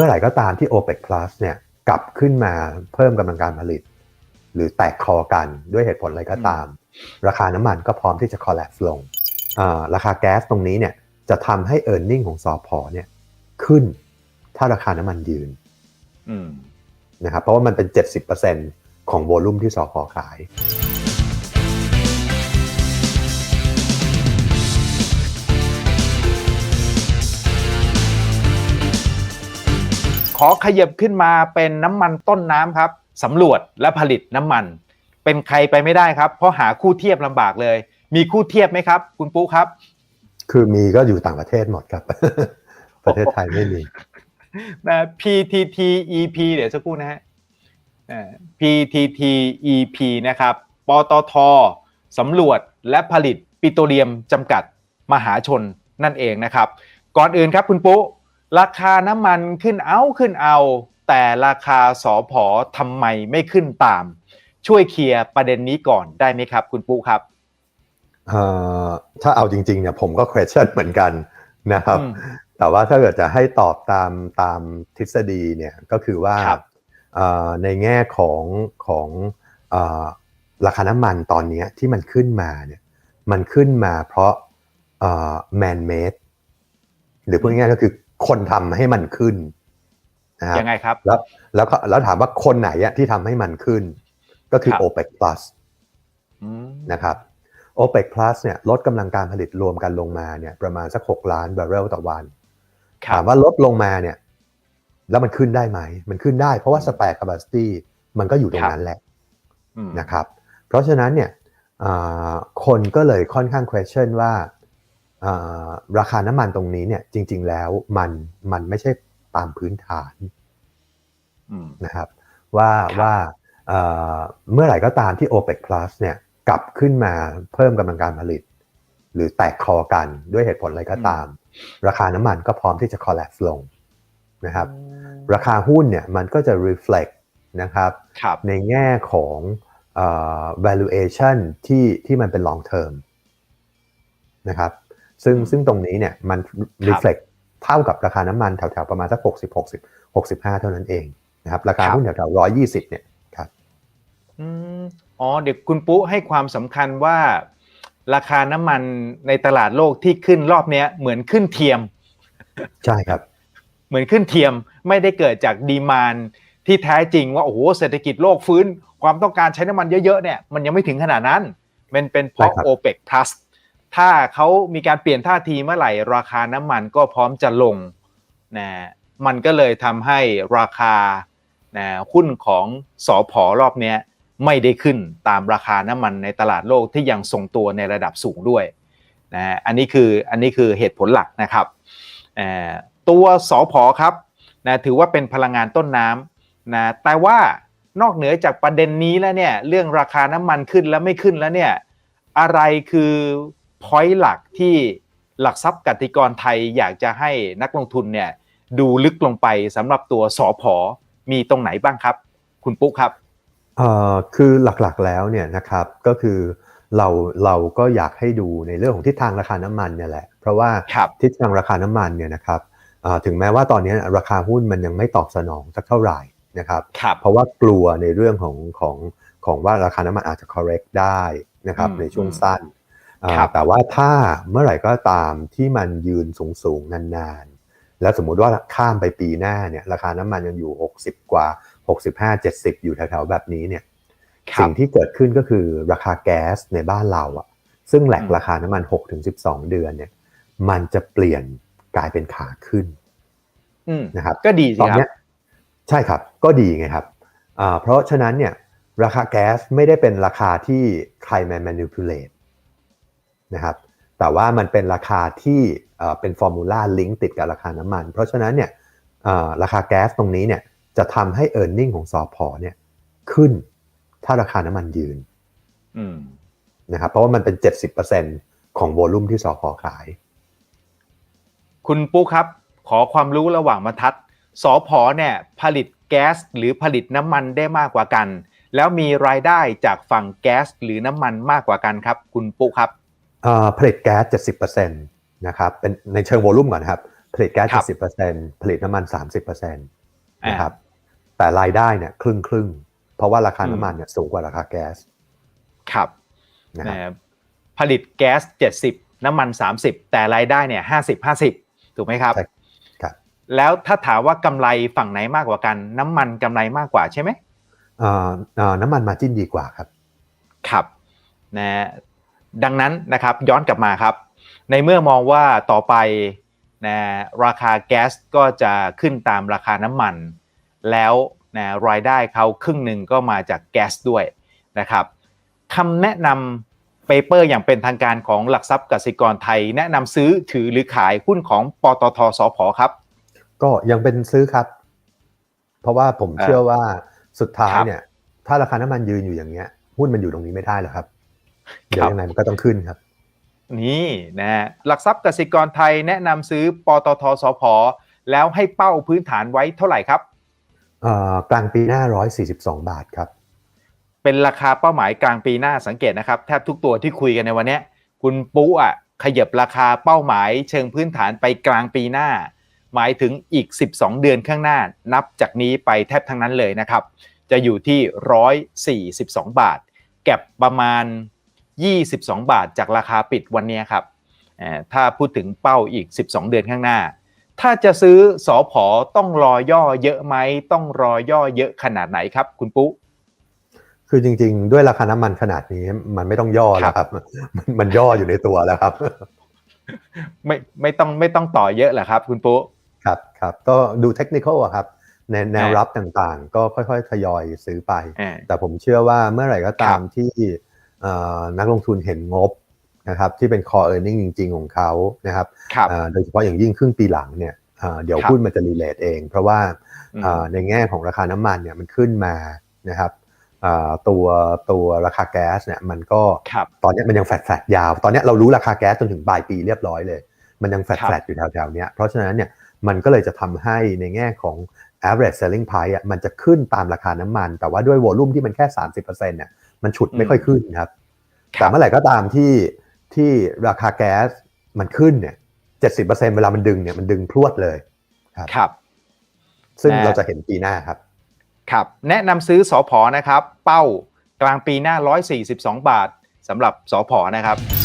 มื่อไหร่ก็ตามที่ OPEC Plus เนี่ยกลับขึ้นมาเพิ่มกำลังการผลิต หรือแตกคอกันด้วยเหตุผลอะไรก็ตาม ราคาน้ำมันก็พร้อมที่จะ collapse ลงอ่าราคาแก๊สตรงนี้เนี่ยจะทำให้ e a r n i n g ของสอพอเนี่ยขึ้นถ้าราคาน้ำมันยืนอืมนะครับเพราะว่ามันเป็น 70%ของโวลุ่มที่สอพอขาย ขอขยับขึ้นมาเป็นน้ำมันต้นน้ำครับสำรวจและผลิตน้ำมัน เป็นใครไปไม่ได้ครับ เพราะหาคู่เทียบลำบากเลย มีคู่เทียบไหมครับ คุณปุ๊ครับ คือมีก็อยู่ต่างประเทศหมดครับ ประเทศไทยไม่มีนะ PTT EP เดี๋ยวสักครู่นะฮะอ่า PTT EP นะครับปตทสำรวจและผลิตปิโตรเลียมจำกัดมหาชนนั่นเองนะครับ ก่อนอื่นครับคุณปุ๊ ราคาน้ำมันขึ้นเอาขึ้นเอา แต่ราคาสอพอทำไมไม่ขึ้นตาม ช่วยเคลียร์ประเด็นนี้ก่อนได้ไหมครับ คุณปุ๊ครับเอ่อถ้าเอาจริงๆเนี่ยผมก็ question เหมือนกันนะครับอืมแต่ว่าถ้าเกิดจะให้ตอบตามตามทฤษฎีเนี่ยก็คือว่าครับเอ่อในแง่ของของเอ่อราคาน้ำมันตอนเนี้ยที่มันขึ้นมาเนี่ยมันขึ้นมาเพราะเอ่อ man made หรือพูดง่ายๆก็คือ คนทำให้มันขึ้นนะครับยังไงครับ แล้วแล้วก็แล้วถามว่าคนไหนอะที่ทำให้มันขึ้น ก็คือครับ OPEC Plus อืมนะครับ OPEC Plus เนี่ยลดกำลังการผลิตรวมกันลงมาเนี่ยประมาณสัก 6 ล้านบาร์เรลต่อวันครัถาบมว่าลดลงมาเนี่ย แล้วมันขึ้นได้ไหม มันขึ้นได้เพราะว่า spare capacity มันก็อยู่ตรงนั้นแหละอืมนะครับ เพราะฉะนั้นเนี่ยอ่าคนก็เลยค่อนข้าง question ว่าอ่า ราคาน้ำมันตรงนี้เนี่ยจริง ๆ แล้วมันมันไม่ใช่ตามพื้นฐานอืมนะครับว่าครับว่าเอ่อเมื่อไหร่ก็ตามที่ OPEC Plus เนี่ยกลับขึ้นมาเพิ่มกำลังการผลิต หรือแตกคอกันด้วยเหตุผลอะไรก็ตาม ราคาน้ำมันก็พร้อมที่จะ collapse ลงนะครับ ราคาหุ้นเนี่ยมันก็จะ reflect นะครับครับในแง่ของเอ่อ valuation ที่ที่มันเป็น long term นะครับ ซึ่งซึ่งตรงนี้เนี่ยมัน reflect เท่ากับราคาน้ำมันแถวๆประมาณสัก 60 60 65 เท่านั้นเองนะครับราคาครับหุ้นแถวๆ120เนี่ยครับอืมอ๋อเดี๋ยวคุณปุ๊ให้ความสำคัญว่า ราคาน้ำมันในตลาดโลกที่ขึ้นรอบเนี้ยเหมือนขึ้นเทียม ใช่ครับ เหมือนขึ้นเทียมไม่ได้เกิดจากดีมานที่แท้จริงว่าโอ้โหเศรษฐกิจโลกฟื้น ความต้องการใช้น้ำมันเยอะๆเนี่ยมันยังไม่ถึงขนาดนั้น มันเป็นเพราะใช่ครับ OPEC Plus ถ้าเขามีการเปลี่ยนท่าทีเมื่อไหร่ราคาน้ำมันก็พร้อมจะลงนะมันก็เลยทำให้ราคานะหุ้นของสอพอรอบนี้ไม่ได้ขึ้นตามราคาน้ำมันในตลาดโลกที่ยังทรงตัวในระดับสูงด้วยนะอันนี้คืออันนี้คือเหตุผลหลักนะครับเอ่อตัวสอพอครับนะถือว่าเป็นพลังงานต้นน้ำนะแต่ว่านอกเหนือจากประเด็นนี้แล้วเนี่ยเรื่องราคาน้ำมันขึ้นแล้วไม่ขึ้นแล้วเนี่ยอะไรคือ พอยต์หลักที่หลักทรัพย์กติกรไทยอยากจะให้นักลงทุนเนี่ยดูลึกลงไปสำหรับตัวสอพอมีตรงไหนบ้างครับ คุณปุ๊กครับเอ่อคือหลักๆแล้วเนี่ยนะครับก็คือเราเราก็อยากให้ดูในเรื่องของทิศทางราคาน้ำมันเนี่ยแหละ เพราะว่าครับทิศทางราคาน้ำมันเนี่ยนะครับอ่าถึงแม้ว่าตอนนี้ราคาหุ้นมันยังไม่ตอบสนองสักเท่าไหร่นะครับครับเพราะว่ากลัวในเรื่องของของของว่าราคาน้ำมันอาจจะ correct ได้นะครับอืมในช่วงสั้นอ่าครับ แต่ว่าถ้าเมื่อไหร่ก็ตามที่มันยืนสูงๆนานๆ แล้วสมมุติว่าข้ามไปปีหน้าเนี่ยราคาน้ำมันยังอยู่ 60 กว่า 65 70 อยู่แถวๆแบบนี้เนี่ยครัสิ่บงที่เกิดขึ้นก็คือราคาแก๊สในบ้านเราอะซึ่งแหลกอืมราคาน้ำมัน 6-12 เดือนเนี่ยมันจะเปลี่ยนกลายเป็นขาขึ้นอืมนะครับก็ดีตสิอนครัเนี้บยใช่ครับก็ดีไงครับอ่าเพราะฉะนั้นเนี่ยราคาแก๊สไม่ได้เป็นราคาที่ใครมา manipulate นะครับแต่ว่ามันเป็นราคาที่เอ่อเป็นฟอร์มูลาลิงก์ติดกับราคาน้ำมัน เพราะฉะนั้นเนี่ยอ่าราคาแก๊สตรงนี้เนี่ยจะทำให้ e a r n i n g ของสอพอเนี่ยขึ้นถ้าราคาน้ำมันยืนอืมนะครับเพราะว่ามันเป็น 70%ของโวลุ่มที่สอพอขาย คุณปุ๊กครับ ขอความรู้ระหว่างบรรทัดสอพอเนี่ยผลิตแก๊สหรือผลิตน้ำมันได้มากกว่ากัน แล้วมีรายได้จากฝั่งแก๊สหรือน้ำมันมากกว่ากันครับ คุณปุ๊กครับอ่า ผลิตแก๊ส70%นะครับเป็นในเชิงโวลุ่มก่อนนะครับผผลิตแก๊สครับ70%ผลิตน้ำมัน30%อ่านะครับแต่รายได้เนี่ยครึ่งครึ่งๆเพราะว่าราคาอืมน้ำมันเนี่ยสูงกว่าราคาแก๊สครับนะครับนะผลิตแก๊ส70น้ำมัน30แต่รายได้เนี่ย50 50ถูกไหมครับใช่ครับ แล้วถ้าถามว่ากำไรฝั่งไหนมากกว่ากัน น้ำมันกำไรมากกว่าใช่ไหมเอ่อเอ่อน้ำมันมาจิ้นดีกว่าครับ ครับนะ ดังนั้นนะครับย้อนกลับมาครับ ในเมื่อมองว่าต่อไปนะราคาแก๊สก็จะขึ้นตามราคาน้ำมัน แล้วนะรายได้เขาครึ่งหนึ่งก็มาจากแก๊สด้วยนะครับคำแนะนำเปเปอร์อย่างเป็นทางการของหลักทรัพย์กสิกรไทย แนะนำซื้อถือหรือขายหุ้นของปตทสพครับ ก็ยังเป็นซื้อครับ เพราะว่าผมเอ่อเชื่อว่าสุดท้ายครับเนี่ย ถ้าราคาน้ำมันยืนอยู่อย่างเงี้ยหุ้นมันอยู่ตรงนี้ไม่ได้หรอกครับ เดี๋ยครัวบยังไงมันก็ต้องขึ้นครับ นี่นะฮะหลักทรัพย์กสิกรไทยแนะนำซื้อปตทสพแล้วให้เป้าพื้นฐานไว้เท่าไหร่ครับเอ่อกลางปีหน้า 142 บาทครับ เป็นราคาเป้าหมายกลางปีหน้าสังเกตนะครับ แทบทุกตัวที่คุยกันในวันเนี้ยคุณปุ๊อะขยับราคาเป้าหมายเชิงพื้นฐานไปกลางปีหน้า หมายถึงอีก 12 เดือนข้างหน้า นับจากนี้ไปแทบทั้งนั้นเลยนะครับ จะอยู่ที่ 142 บาท แก็บประมาณ 22 บาทจากราคาปิดวันเนี้ยครับเอ่อถ้าพูดถึงเป้าอีก 12 เดือนข้างหน้า ถ้าจะซื้อสอพอต้องรอย่อเยอะไหมต้องรอย่อเยอะขนาดไหนครับ คุณปุ๊คือจริง ๆ ด้วยราคาน้ำมันขนาดนี้มันไม่ต้องย่อแล้วครับมันมันย่ออยู่ในตัวแล้วครับ ไม่ไม่ต้องไม่ต้องต่อเยอะเหรอครับ คุณปุ๊ครับครับก็ดูเทคนิคอะครับในแนวอ่ารับต่างๆ ก็ค่อยๆ ทยอยซื้อไปอ่าแต่ผมเชื่อว่าเมื่อไหร่ก็ตามครับที่เอ่อ นักลงทุนเห็นงบนะครับที่เป็น core earning จริง ๆ ของเขานะครับครับเอ่อโดยเฉพาะอย่างยิ่งครึ่งปีหลังเนี่ยเอ่อเดี๋ยวครับหุ้นมันจะรีเลทเอง เพราะว่าอืมเอ่อในแง่ของราคาน้ำมันเนี่ยมันขึ้นมานะครับเอ่อตัวตัวราคาแก๊สเนี่ยมันก็ครับตอนเนี้ยมันยังแฟดแฟดยาว ตอนเนี้ยเรารู้ราคาแก๊สจนถึงปลายปีเรียบร้อยเลย มันยังแฟดครับแฟดอยู่แถวๆเนี้ยเพราะฉะนั้นเนี่ยมันก็เลยจะทำให้ในแง่ของ average selling price อะมันจะขึ้นตามราคาน้ำมัน แต่ว่าด้วยวอลุ่มที่มันแค่ 30%เนี่ย มันฉุดไม่ค่อยขึ้นครับแต่เมื่อไหร่ก็ตามที่ที่ราคาแก๊สมันขึ้นเนี่ย70%เวลามันดึงเนี่ยมันดึงพรวดเลยครับซึ่งนะเราจะเห็นปีหน้าครับ ครับ แนะนำซื้อสอพอนะครับ เป้ากลางปีหน้า142บาทสำหรับสอพอนะครับ